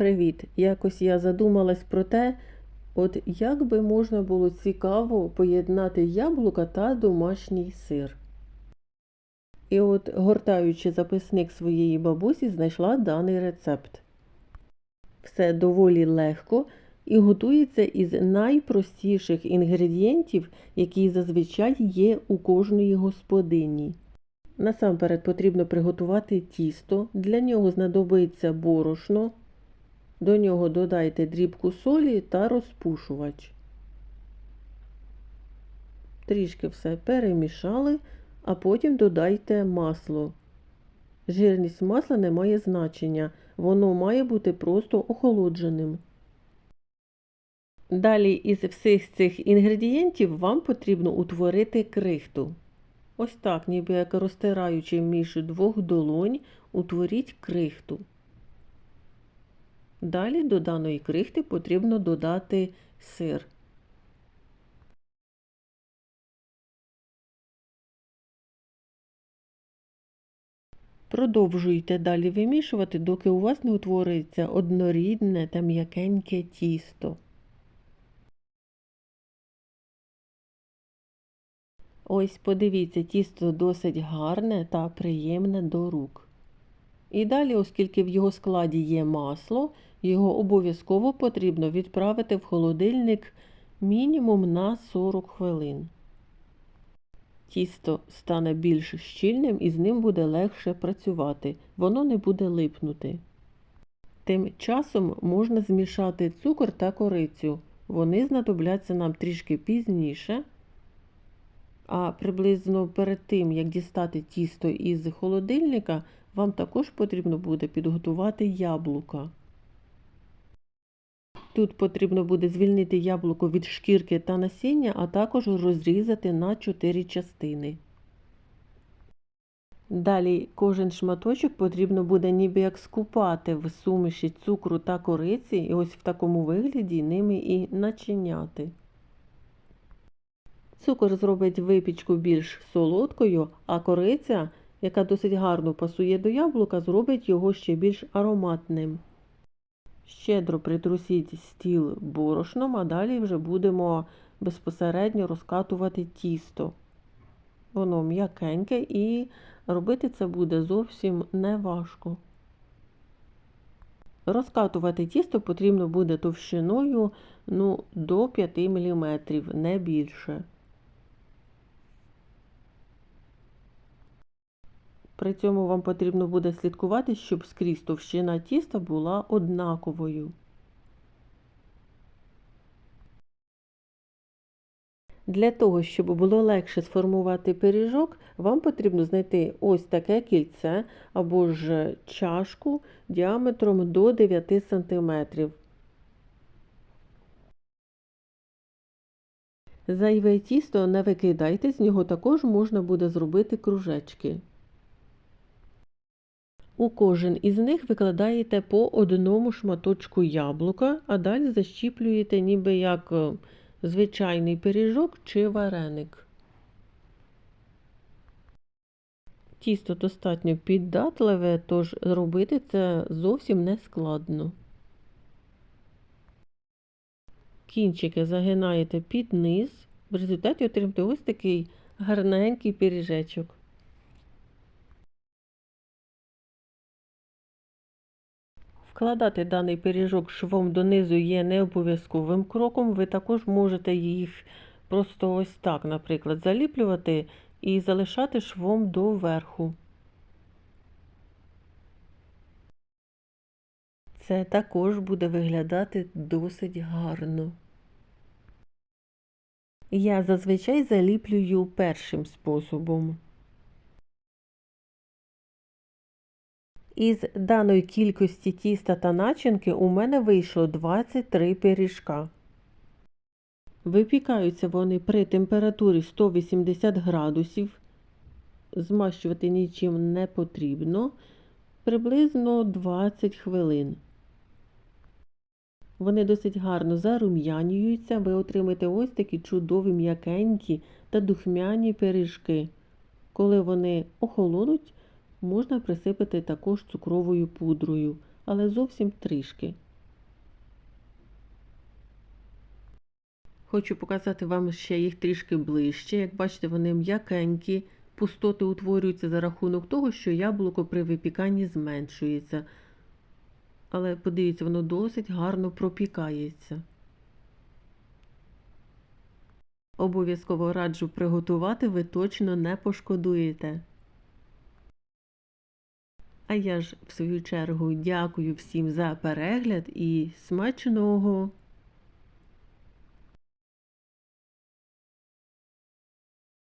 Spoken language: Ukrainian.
Привіт! Якось я задумалась про те, от як би можна було цікаво поєднати яблука та домашній сир. І от, гортаючи записник своєї бабусі, знайшла даний рецепт. Все доволі легко і готується із найпростіших інгредієнтів, які зазвичай є у кожної господині. Насамперед потрібно приготувати тісто, для нього знадобиться борошно, до нього додайте дрібку солі та розпушувач. Трішки все перемішали, а потім додайте масло. Жирність масла не має значення, воно має бути просто охолодженим. Далі із всіх цих інгредієнтів вам потрібно утворити крихту. Ось так, ніби як розтираючи між двох долонь, утворіть крихту. Далі до даної крихти потрібно додати сир. Продовжуйте далі вимішувати, доки у вас не утвориться однорідне та м'якеньке тісто. Ось подивіться, тісто досить гарне та приємне до рук. І далі, оскільки в його складі є масло, його обов'язково потрібно відправити в холодильник мінімум на 40 хвилин. Тісто стане більш щільним і з ним буде легше працювати, воно не буде липнути. Тим часом можна змішати цукор та корицю. Вони знадобляться нам трішки пізніше. А приблизно перед тим, як дістати тісто із холодильника, вам також потрібно буде підготувати яблука. Тут потрібно буде звільнити яблуко від шкірки та насіння, а також розрізати на 4 частини. Далі кожен шматочок потрібно буде ніби як скупати в суміші цукру та кориці, і ось в такому вигляді ними і начиняти. Цукор зробить випічку більш солодкою, а кориця, яка досить гарно пасує до яблука, зробить його ще більш ароматним. Щедро притрусіть стіл борошном, а далі вже будемо безпосередньо розкатувати тісто. Воно м'якеньке і робити це буде зовсім неважко. Розкатувати тісто потрібно буде товщиною ну, до 5 мм, не більше. При цьому вам потрібно буде слідкувати, щоб скрізь товщина тіста була однаковою. Для того, щоб було легше сформувати пиріжок, вам потрібно знайти ось таке кільце або ж чашку діаметром до 9 см. Зайве тісто не викидайте, з нього також можна буде зробити кружечки. У кожен із них викладаєте по одному шматочку яблука, а далі защіплюєте ніби як звичайний пиріжок чи вареник. Тісто достатньо піддатливе, тож робити це зовсім не складно. Кінчики загинаєте під низ, в результаті отримаєте ось такий гарненький пиріжечок. Вкладати даний пиріжок швом донизу є не обов'язковим кроком. Ви також можете їх просто ось так, наприклад, заліплювати і залишати швом до верху. Це також буде виглядати досить гарно. Я зазвичай заліплюю першим способом. Із даної кількості тіста та начинки у мене вийшло 23 пиріжка. Випікаються вони при температурі 180 градусів. Змащувати нічим не потрібно. Приблизно 20 хвилин. Вони досить гарно зарум'янюються, ви отримаєте ось такі чудові м'якенькі та духмяні пиріжки. Коли вони охолонуть, Можна присипати також цукровою пудрою, але зовсім трішки. Хочу показати вам ще їх трішки ближче. Як бачите, вони м'якенькі, пустоти утворюються за рахунок того, що яблуко при випіканні зменшується. Але подивіться, воно досить гарно пропікається. Обов'язково раджу приготувати, ви точно не пошкодуєте. А я ж, в свою чергу, дякую всім за перегляд і смачного!